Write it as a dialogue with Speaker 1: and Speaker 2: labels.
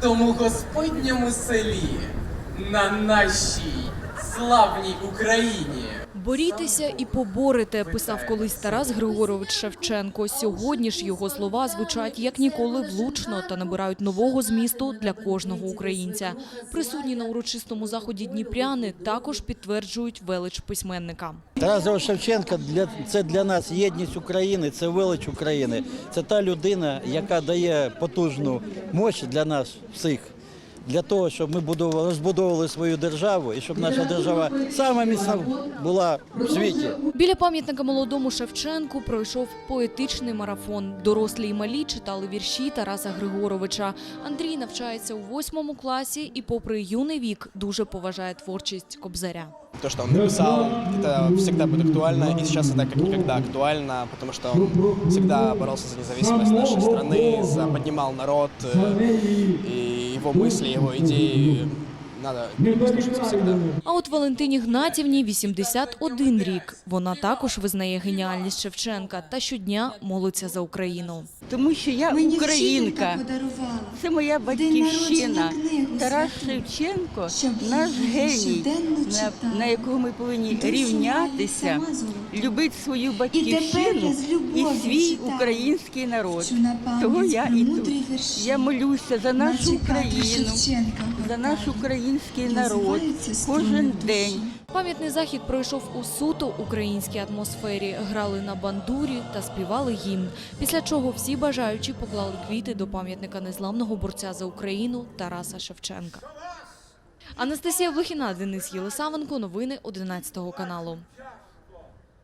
Speaker 1: тому господньому селі, на нашій славній Україні.
Speaker 2: Борітеся і поборете, писав колись Тарас Григорович Шевченко. Сьогодні ж його слова звучать як ніколи влучно та набирають нового змісту для кожного українця. Присутні на урочистому заході дніпряни також підтверджують велич письменника.
Speaker 3: Тарас Шевченко для це для нас єдність України, це велич України. Це та людина, яка дає потужну мощь для нас всіх Для того, щоб ми будували, розбудовували свою державу і щоб наша держава сама міцна була в світі.
Speaker 2: Біля пам'ятника молодому Шевченку пройшов поетичний марафон. Дорослі й малі читали вірші Тараса Григоровича. Андрій навчається у восьмому класі і, попри юний вік, дуже поважає творчість Кобзаря.
Speaker 4: То, что он написал, это всегда будет актуально, и сейчас это как никогда актуально, потому что он всегда боролся за независимость нашей страны, за, поднимал народ, э, и его мысли, его идеи надо всегда.
Speaker 2: А от Валентині Гнатівні 81 рік. Вона також визнає геніальність Шевченка та щодня молиться за Україну.
Speaker 5: Тому що я
Speaker 6: Мені
Speaker 5: українка. Це моя батьківщина. Тарас Шевченко наш геній, на, на якого ми повинні рівнятися, любити свою батьківщину і свій український народ. Того я і тут. Я молюся за нашу Україну, за наш український народ кожен день.
Speaker 2: Пам'ятний захід пройшов у суто українській атмосфері. Грали на бандурі та співали гімн. Після чого всі бажаючі поклали квіти до пам'ятника незламного борця за Україну Тараса Шевченка. Анастасія Блохіна, Денис Єлисавенко. Новини 11 каналу.